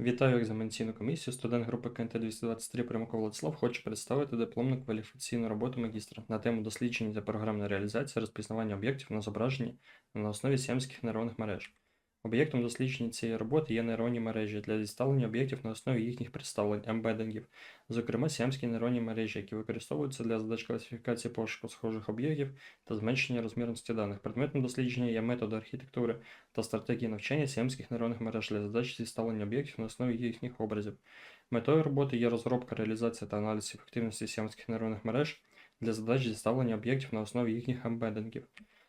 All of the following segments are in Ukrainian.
Вітаю екзаменаційну комісію. Студент групи КНТ 223 Примаков Владислав хоче представити дипломну кваліфікаційну роботу магістра на тему дослідження та програмна реалізації розпізнавання об'єктів на зображенні на основі сімських нейронних мереж. Об'єктом дослідження цієї роботи є нейронні мережі для діставлення об'єктів на основі їхніх представлень, ембедингів, зокрема сіамські нейронні мережі, які використовуються для задач класифікації пошуку схожих об'єктів та зменшення розмірності даних. Предметом дослідження є методи архітектури та стратегії навчання сіамських нейронних мереж для задач зіставлення об'єктів на основі їхніх образів. Метою роботи є розробка, реалізація та аналіз ефективності сіамських нейронних мереж для задач зіставлення об'єктів на основі їхніх ембедингів.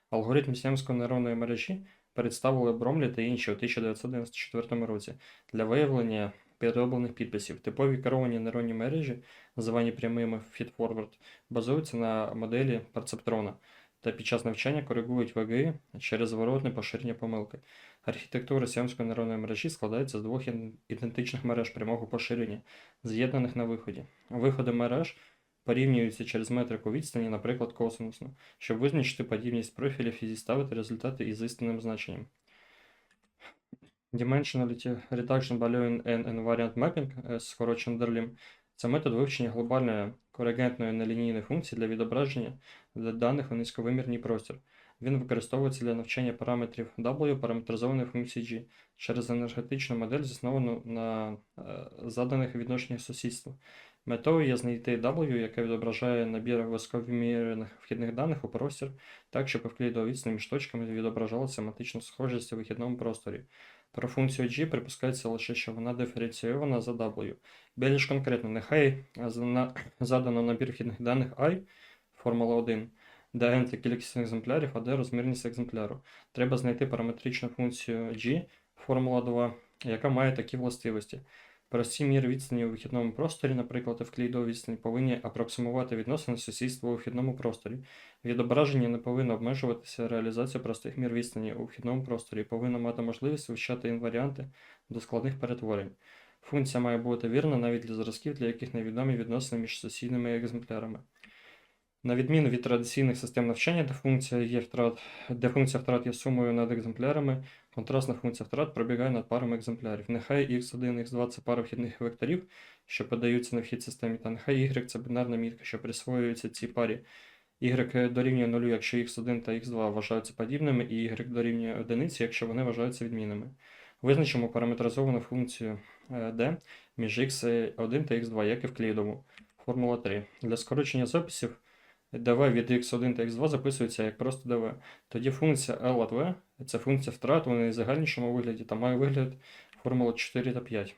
Алгоритм сіамської нейронної мережі представили Бромлі та інші у 1994 році для виявлення підроблених підписів. Типові керовані нейронні мережі, звані прямими feedforward, базуються на моделі перцептрона та під час навчання коригують ВГИ через зворотне поширення помилки. Архітектура сіамської нейронної мережі складається з двох ідентичних мереж прямого поширення, з'єднаних на виході. Виходи мереж порівнюються через метрику відстані, наприклад, косинусну, щоб визначити подібність профілів і зіставити результати із істинним значенням. Dimensionality Reduction Boolean and Invariant Mapping, е, скорочено DERLIM, це метод вивчення глобальної коригентної нелінійної функції для відображення даних у низьковимірний простір. Він використовується для навчання параметрів W параметризованої функції G через енергетичну модель, засновану на е, заданих відношеннях сусідства. Метою є знайти W, яке відображає набір високовимірних вхідних даних у простір, так, щоб евклідова відстань між точками відображала семантичну схожість у вихідному просторі. Про функцію G припускається лише, що вона диференційована за W. Більш конкретно, нехай задано набір вхідних даних I, формула 1, де n це кількість екземплярів, а d розмірність екземпляру. Треба знайти параметричну функцію G, формула 2, яка має такі властивості. Прості міри відстані у вихідному просторі, наприклад, евклідова відстань, повинні апроксимувати відносини сусідства у вхідному просторі. Відображення не повинно обмежуватися реалізацією простих мір відстані у вхідному просторі повинно мати можливість вивчати інваріанти до складних перетворень. Функція має бути вірна навіть для зразків, для яких невідомі відносини між сусідними екземплярами. На відміну від традиційних систем навчання, де функція є втрат, де функція втрат є сумою над екземплярами, контрастна функція втрат пробігає над парами екземплярів. Нехай x1, x2 це пара вхідних векторів, що подаються на вхід системі, та нехай y це бінарна мітка, що присвоюється цій парі. y дорівнює 0, якщо x1 та x2 вважаються подібними, і y дорівнює 1, якщо вони вважаються відмінними. Визначимо параметризовану функцію е, d між x1 та x2, як і в клідову. Формула 3. Для скорочення записів dv від x1 та x2 записується як просто dv. Тоді функція L от v це функція втрат у найзагальнішому вигляді та має вигляд формули 4 та 5.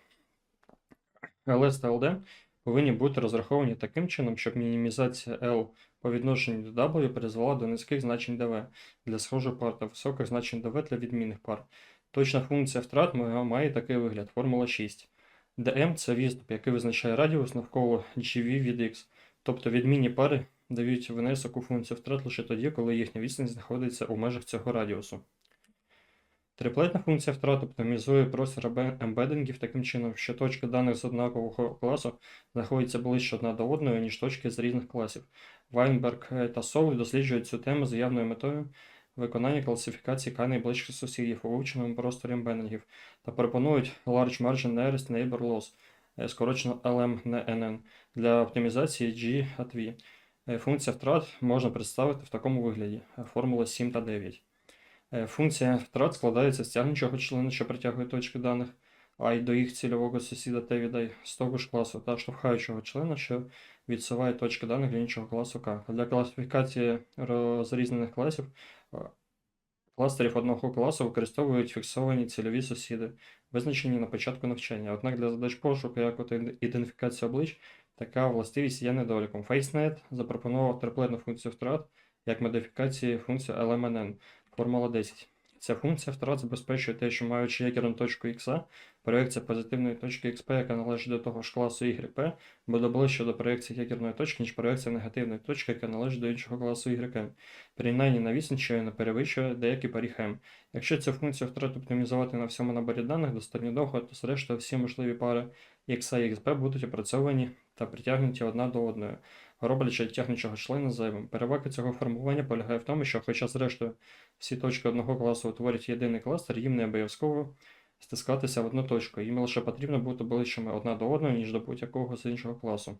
LS та LD повинні бути розраховані таким чином, щоб мінімізація L по відношенню до W призвела до низьких значень dv для схожих пар та високих значень dv для відмінних пар. Точна функція втрат має такий вигляд, формула 6. dm це відступ, який визначає радіус навколо GV від x. Тобто відмінні пари дають у функцію втрат лише тоді, коли їхня відстань знаходиться у межах цього радіусу. Триплетна функція втрат оптимізує простір ембе- ембедингів таким чином, що точки даних з однакового класу знаходяться ближче одна до одної, ніж точки з різних класів. Вайнберг е, та Сол досліджують цю тему з явною метою виконання класифікації К найближчих сусідів у вивченому просторі ембедингів та пропонують Large Margin Nearest Neighbor Loss, е, скорочено LMNN, для оптимізації G от V. Е, Функція втрат можна представити в такому вигляді: е, формула 7 та 9. Е, Функція втрат складається з тягнучого члена, що притягує точки даних, а й до їх цільового сусіда T від I з того ж класу, та штовхаючого члена, що відсуває точки даних для іншого класу К. Для класифікації розрізнених класів е, кластерів одного класу використовують фіксовані цільові сусіди, визначені на початку навчання. Однак для задач пошуку, як от ідентифікація облич, така властивість є недоліком. FaceNet запропонував триплетну функцію втрат як модифікації функції LMNN, формула 10. Ця функція втрат забезпечує те, що маючи ядерну точку x, проекція позитивної точки xp, яка належить до того ж класу YP, буде ближче до проекції ядерної точки, ніж проекція негативної точки, яка належить до іншого класу YM. Принаймні на що не перевищує деякі парі хем. Якщо цю функцію втрат оптимізувати на всьому наборі даних достатньо довго, то зрештою всі можливі пари x і xp будуть опрацьовані та притягнуті одна до одної, роблячи тягнучого члена зайвим. Перевага цього формування полягає в тому, що, хоча зрештою всі точки одного класу утворюють єдиний кластер, їм не обов'язково стискатися в одну точку. Їм лише потрібно бути ближчими одна до одної, ніж до будь-якого з іншого класу.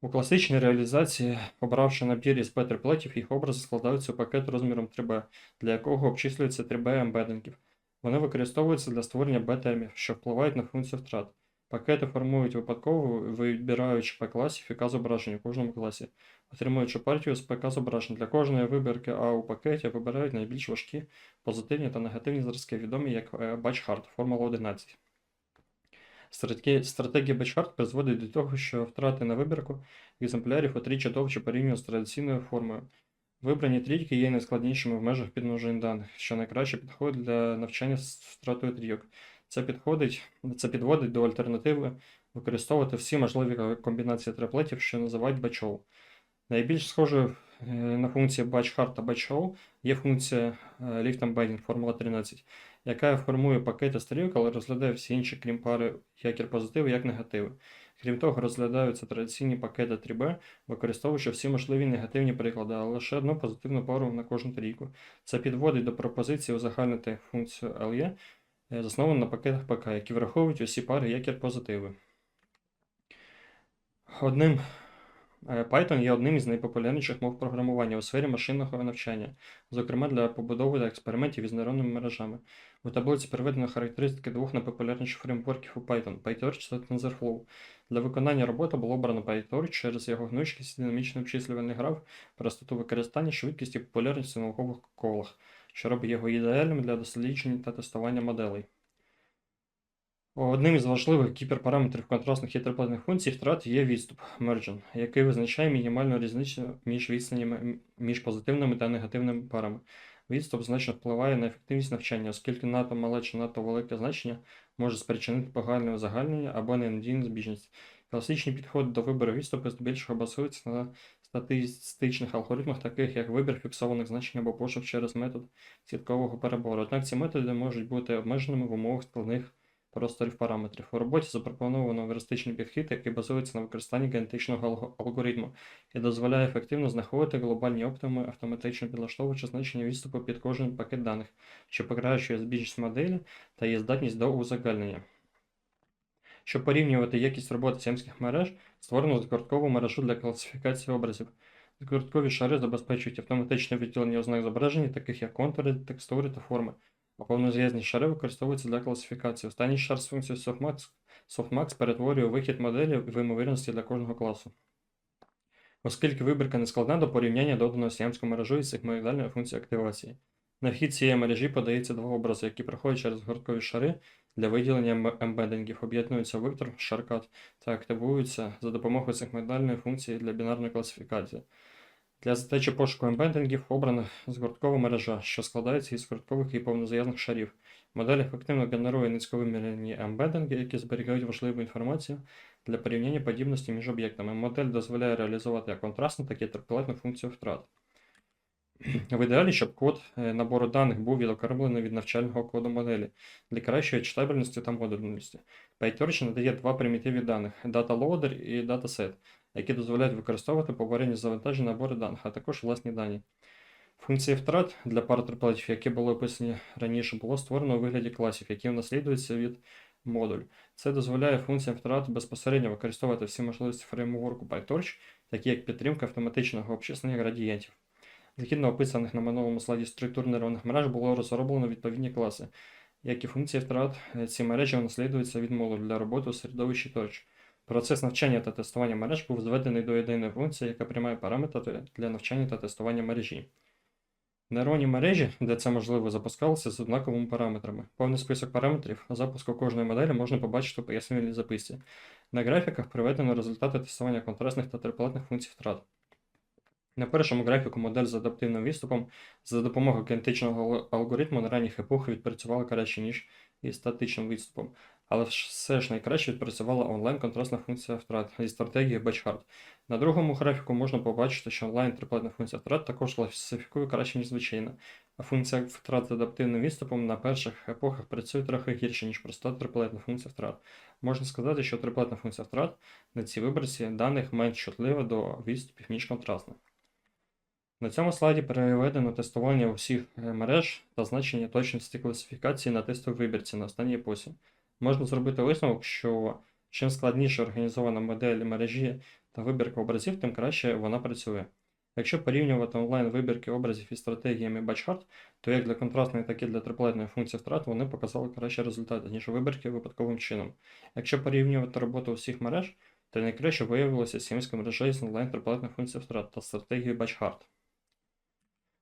У класичній реалізації, обравши набір із P-триплетів, їх образи складаються у пакет розміром 3B, для якого обчислюється 3B ембедингів. Вони використовуються для створення B-термів, що впливають на функцію втрат. Пакети формують випадково, вибираючи P-класів і К-зображень у кожному класі, отримуючи партію з ПК-зображень. Для кожної вибірки А у пакеті вибирають найбільш важкі позитивні та негативні зразки, відомі як е, Batch-Hard, Формула 11. Стратегія, Batch-Hard призводить до того, що втрати на вибірку екземплярів утричі довше порівняно з традиційною формою. Вибрані трійки є найскладнішими в межах підмножень даних, що найкраще підходить для навчання з втратою трійок. Це підходить, це підводить до альтернативи використовувати всі можливі комбінації триплетів, що називають batch Найбільш схожою е, на функції batch-hard та batch є функція е, lift embedding формула 13, яка формує пакети стрілок, але розглядає всі інші, крім пари як позитиви, як негативи. Крім того, розглядаються традиційні пакети 3B, використовуючи всі можливі негативні приклади, але лише одну позитивну пару на кожну трійку. Це підводить до пропозиції узагальнити функцію LE, е, засновану на пакетах ПК, які враховують усі пари як позитиви. Одним е, Python є одним із найпопулярніших мов програмування у сфері машинного навчання, зокрема для побудови та експериментів із нейронними мережами. У таблиці приведено характеристики двох найпопулярніших фреймворків у Python PyTorch та TensorFlow. Для виконання роботи було обрано PyTorch через його гнучкість, динамічний обчислювальний граф, простоту використання, швидкість і популярність у наукових колах, що робить його ідеальним для досліджень та тестування моделей. Одним із важливих гіперпараметрів контрастних і триплетних функцій втрат є відступ margin, який визначає мінімальну різницю між відстанями між позитивними та негативними парами. Відступ значно впливає на ефективність навчання, оскільки надто мале чи надто велике значення може спричинити погальне узагальнення або ненадійну збіжність. Класичні підходи до вибору відступу здебільшого базуються на статистичних алгоритмах, таких як вибір фіксованих значень або пошук через метод сіткового перебору. Однак ці методи можуть бути обмеженими в умовах складних просторів параметрів. У роботі запропоновано евристичний підхід, який базується на використанні генетичного алгоритму і дозволяє ефективно знаходити глобальні оптимуми, автоматично підлаштовуючи значення відступу під кожен пакет даних, що покращує збіжність моделі та її здатність до узагальнення. Щоб порівнювати якість роботи сімських мереж, створено згорткову мережу для класифікації образів. Згорткові шари забезпечують автоматичне відділення ознак зображення, таких як контури, текстури та форми. А повнозв'язні шари використовуються для класифікації. Останній шар з функцією Softmax, Softmax перетворює вихід моделі в ймовірності для кожного класу. Оскільки вибірка не складна до порівняння додано сіямську мережу із сигмоїдальною функцією активації. На вхід цієї мережі подається два образи, які проходять через горткові шари для виділення ембедингів, об'єднуються в вектор шаркат та активуються за допомогою сигмоїдальної функції для бінарної класифікації. Для задачі пошуку ембедингів обрана згорткова мережа, що складається із згорткових і повнозв'язних шарів. Модель ефективно генерує низьковимірні ембединги, які зберігають важливу інформацію для порівняння подібності між об'єктами. Модель дозволяє реалізувати як контрастну, так і терпілетну функцію втрат. В ідеалі, щоб код е, набору даних був відокремлений від навчального коду моделі для кращої читабельності та модульності. PyTorch надає два примітиві даних DataLoader і DataSet які дозволяють використовувати поварені завантажені набори даних, а також власні дані. Функції втрат для пар які були описані раніше, було створено у вигляді класів, які наслідуються від модуль. Це дозволяє функціям втрат безпосередньо використовувати всі можливості фреймворку PyTorch, такі як підтримка автоматичного обчислення градієнтів. Згідно описаних на минулому слайді структур нейронних мереж було розроблено відповідні класи. Як і функції втрат, ці мережі наслідуються від модуль для роботи у середовищі Torch. Процес навчання та тестування мереж був зведений до єдиної функції, яка приймає параметри для навчання та тестування мережі. Нейронні мережі, де це можливо, запускалися з однаковими параметрами. Повний список параметрів запуску кожної моделі можна побачити у пояснювальній записці. На графіках приведено результати тестування контрастних та триплетних функцій втрат. На першому графіку модель з адаптивним відступом за допомогою генетичного алгоритму на ранніх епохах відпрацювала краще, ніж із статичним відступом. Але все ж найкраще відпрацювала онлайн-контрастна функція втрат зі стратегії BatchHard. На другому графіку можна побачити, що онлайн-триплетна функція втрат також класифікує краще, ніж звичайна, а функція втрат з адаптивним відступом на перших епохах працює трохи гірше, ніж проста триплетна функція втрат. Можна сказати, що триплетна функція втрат на цій виборці даних менш чутлива до відступів, ніж контрастна. На цьому слайді переведено тестування усіх е, мереж та значення точності класифікації на тестовій вибірці на останній епосі. Можна зробити висновок, що чим складніше організована модель мережі та вибірка образів, тим краще вона працює. Якщо порівнювати онлайн вибірки образів із стратегіями BatchHart, то як для контрастної, так і для триплетної функції втрат вони показали кращі результати, ніж вибірки випадковим чином. Якщо порівнювати роботу усіх мереж, то найкраще виявилося сімська мережа з онлайн триплетної функції втрат та стратегією BatchHart.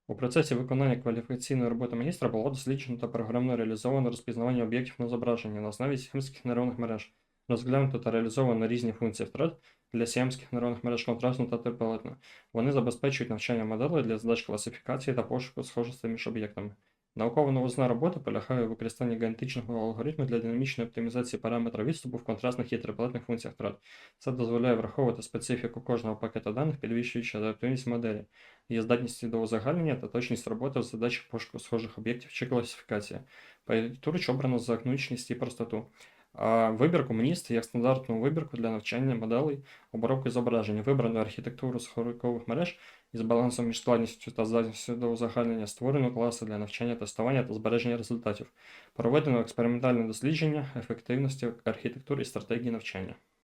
У процесі виконання кваліфікаційної роботи міністра було досліджено та програмно реалізовано розпізнавання об'єктів на зображенні на основі сіамських нейронних мереж, розглянуто та реалізовано різні функції втрат для сіамських нейронних мереж контрастно та триплетну. Вони забезпечують навчання моделей для задач класифікації та пошуку схожостей між об'єктами. Наукова новизна роботи полягає у використанні генетичного алгоритму для динамічної оптимізації параметра відступу в контрастних і триплетних функціях втрат. Це дозволяє враховувати специфіку кожного пакета даних, підвищуючи адаптивність моделі, її здатність до узагальнення та точність роботи в задачі пошуку схожих об'єктів чи класифікації. PyTorch обрано за гнучність і простоту. А вибірку міністр як стандартну вибірку для навчання моделей обробки зображення. Вибрано архітектуру схорикових мереж із балансом між складністю та здатністю до узагальнення створено класи для навчання тестування та збереження результатів. Проведено експериментальне дослідження ефективності архітектури і стратегії навчання.